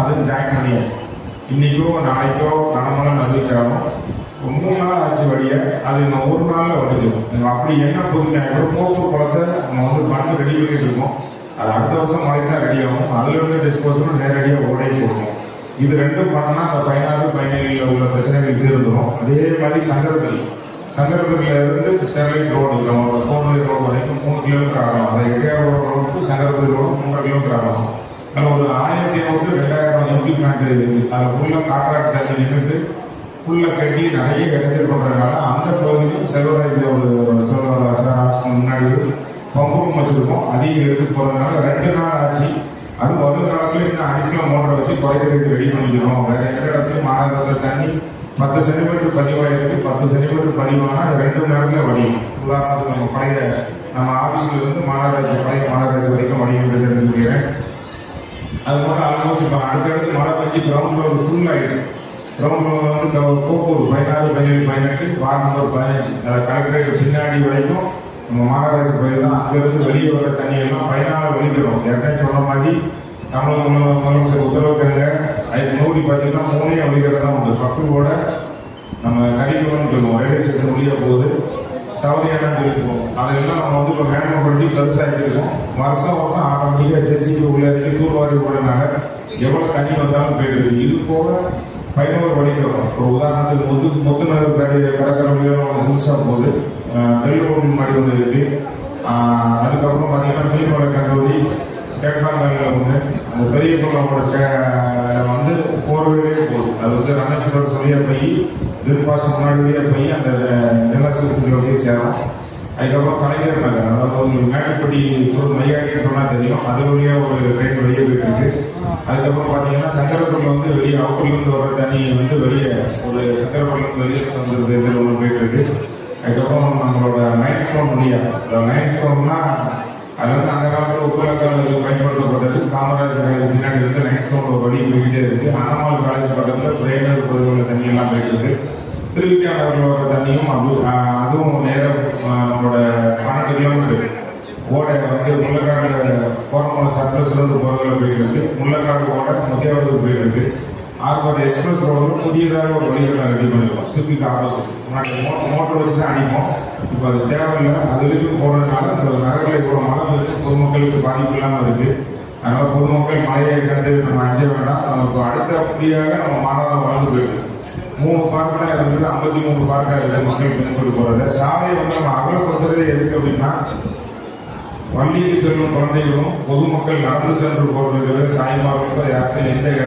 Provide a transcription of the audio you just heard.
அதுக்கு ஜாயின் பண்ணியாச்சு. இன்னைக்கோ நாளைக்கோ கனமலம் அறிவிச்சாலும் ரொம்ப மூணு நாள் ஆச்சு வழிய. அது இன்னும் ஒரு நாளில் வடிச்சிடும் அப்படி என்ன புதுமை கூட போக்கு குளத்தை நம்ம வந்து பண்ணு ரெடி பண்ணிட்டு இருக்கோம். அது அடுத்த வருஷம் மழை தான் ரெடி ஆகும். அதில் இருந்து டிஸ்போசலும் நேரடியாக ஓடே போடணும். இது ரெண்டும் பண்ணனா அந்த பதினாறு பதினேழில் உள்ள பிரச்சனைகள் தீர்ந்துடும் அதே மாதிரி சங்கரத்தில் சங்கரத்தில் இருந்து ஸ்டெர்லைட் ரோடு நம்ம ஃபோர் ரோடு வரைக்கும் மூணு கிலோமீட்டர் ஆகலாம். அதை எட்டையாவது ரோடு சங்கரத்தில் ரோடு மூன்றரை கிலோமீட்டர் ஆகலாம். அதில் ஒரு ஆயிரத்தி ஐநூறு ரெண்டாயிரம் எம்பி பிளான்ட் இருக்குது அதில் ஃபுல்லாக கான்ட்ராக்ட் தண்ணி நின்றுட்டு ஃபுல்லாக கட்டி நிறைய இடத்தில் பண்ணுறதுனால அந்த பகுதியில் செல்வராஜில் ஒரு செல்வராஜ் முன்னாடி பம்பு ரூம் வச்சுருக்கோம். அதையும் எடுத்து போகிறதுனால ரெண்டு நாள் ஆச்சு. அது வருங்காலத்தில் இன்னும் அடிஷனல் மோட்டரை வச்சு குறைக்கிறதுக்கு ரெடி பண்ணிக்கணும் வேறு எந்த இடத்துலையும் மாநகரத்தில் தண்ணி பத்து சென்டிமீட்டர் பதிவாயிருக்கு. பத்து சென்டிமீட்டர் பதிவானால் அது ரெண்டு மணி நேரத்தில் வடியும். உதாரணத்துக்கு நம்ம பழைய நம்ம ஆஃபீஸில் இருந்து மாநகராட்சி பழைய மாநகராட்சி வரைக்கும் வடியும் என்று தெரிஞ்சுக்கிறேன் அது மாதிரி ஆல்மோஸ்ட் இப்போ அடுத்தடுத்து மழை பெஞ்சு கிரவுண்ட் லெவல் ஃபுல் ஆகிடும் கிரவுண்ட் வந்து க- கோப்பூர் பதினாறு பதினேழு பதினெட்டு வார்டு நம்பர் பதினஞ்சு. கலெக்டரேட் பின்னாடி வரைக்கும் நம்ம மாநகராட்சி பயிர் தான் அங்கேருந்து வெளியே வர தண்ணியெல்லாம் பதினாறு வெளிக்கிறோம் ஏற்கனவே சொன்ன மாதிரி தமிழக முதல்வர் முதலமைச்சர் உத்தரவிட்டாங்க அதுக்கு முன்னாடி பார்த்தீங்கன்னா மூணே வழிகிறது தான் உண்டு பக்கத்தோட நம்ம கரிக்குளம்னு சொல்லுவோம். ரயில்வே ஸ்டேஷன் வழியாக போகுது தான் இருக்கும் அதையெல்லாம் நம்ம வந்து இப்போ மேனேஜ் பண்ணி பெருசாகிட்டு இருக்கோம் வருஷம் வருஷம் ஆட்டோமேட்டிக்காக ஜெசிபி உள்ளே தூர்வாரி விடுறதுனால எவ்வளோ தண்ணி வந்தாலும் போயிடுது. இது போக பதினோரு வணிகம். ஒரு உதாரணத்துக்கு முத்து முத்துநகர் கடை கடற்கரை வழியாக புதுசாக போகுது. நெல் ரோடு மாடி வந்து இருக்கு. அதுக்கப்புறம் பார்த்தீங்கன்னா மீன்வள கல்லூரி ஸ்டேட் வந்து அந்த பெரிய குளமோட வந்து ஃபோர் வேலே போகுது. அது வந்து ரமேஸ்வரர் சொல்லியே போய் பிரேக்ஃபாஸ்ட் முன்னாடியே போய் அந்த நிலசூத்துல சேரும் அதுக்கப்புறம் கலைஞர் நகர். அதாவது உங்களுக்கு மேட்டுப்பட்டி ஒரு மையாட்டின்னு சொன்னால் தெரியும். அது வழியாக ஒரு ட்ரெயின் வழியாக சங்கரப்பூர்லேருந்து வெளியே வந்துருது இதில் ஒன்று போயிட்டு இருக்கு. அதுக்கப்புறம் நம்மளோட நைட் ஃபோன் முடியா இந்த நைட் ஃபோன்னா அது வந்து அந்த காலத்தில் உப்புலக்கால் பயன்படுத்தப்பட்டது. காமராஜர் காலேஜ் பின்னாடி இருந்து நைட் ஃபோன் ஒரு வழி போய்கிட்டே இருக்கு. அண்ணாமலை காலேஜ் பக்கத்தில் பிரேனர் பகுதியில் தண்ணியெல்லாம் போயிட்டு இருக்கு. திருவிக்கா வர தண்ணியும் அது அதுவும் நேரம் நம்மளோட பன்னெண்டு இருக்கு. ஓடை வந்து முள்ளக்காடு போரமலை சர்ப்ளஸ்லேருந்து போகிறதுல போயிட்டு இருக்கு. முள்ளக்காடு ஓடை முத்தியாவதுக்கு போயிட்டு இருக்கு. ஆர்வர் எக்ஸ்பிரஸ் ரோடில் புதியதாக ஒரு வழிகளை ரெடி பண்ணிருக்கோம். ஸ்லிப்பிக்கு ஆப்போசிட் முன்னாடி மோ- மோட்டர் வச்சு தான் அடிப்போம். இப்போ அது தேவையில்லை. அதுலேயும் போகிறதுனால அந்த நகரில் இவ்வளோ மழை பெருக்கு பொதுமக்களுக்கு பாதிப்பு இல்லாமல் இருக்குது அதனால் பொதுமக்கள் மழையை கண்டு நம்ம அஞ்ச வேண்டாம். நமக்கு அடுத்தபடியாக நம்ம மாநகரம் வளர்ந்து போயிருக்கு மூணு பார்க்கெலாம் இருந்தது ஐம்பத்தி மூணு பார்க்காக இருக்குது. மக்கள் பின்பற்றி போகிறது சாலையை வந்து நம்ம அகலப்படுத்துறதே எதுக்கு அப்படின்னா பள்ளிக்கு செல்லும் குழந்தைகளும் பொதுமக்கள் நடந்து சென்று போகிறது தாய்மார்களுக்கும் யாருக்கும் எந்த